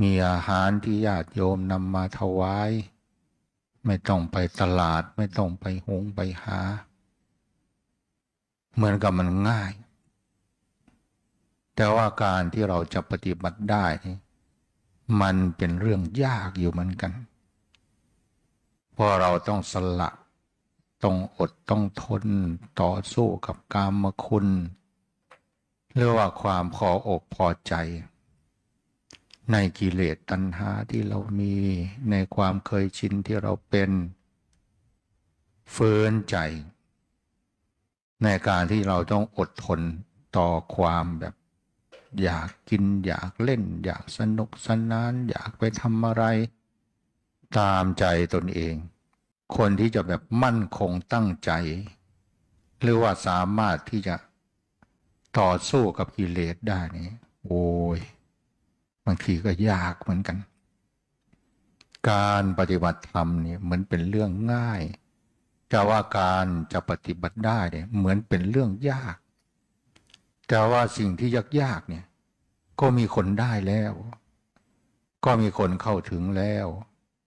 มีอาหารที่ญาติโยมนำมาถวาย ไม่ต้องไปตลาดไม่ต้องไปหงไปหา เหมือนกับมันง่าย แต่ว่าการที่เราจะปฏิบัติได้ มันเป็นเรื่องยากอยู่เหมือนกัน เพราะเราต้องสละต้องอดต้องทนต่อสู้กับกามคุณหรือว่าความพออกพอใจ ในกิเลสตัณหาที่เรามีในความเคยชินที่เราเป็นเฟืนใจ ในการที่เราต้องอดทนต่อความแบบอยากกินอยากเล่น อยากสนุกสนาน อยากไปทำอะไร ตามใจตนเอง คนที่จะแบบมั่นคงตั้งใจ หรือว่าสามารถที่จะต่อสู้กับกิเลสได้นี่โอ้ย บางทีก็ยากเหมือนกัน การปฏิบัติธรรมเนี่ยเหมือนเป็นเรื่องง่ายแต่ว่าการจะปฏิบัติได้เนี่ยเหมือนเป็นเรื่องยากแต่ว่าสิ่งที่ยากๆเนี่ย ก็มีคนได้แล้ว ก็มีคนเข้าถึงแล้ว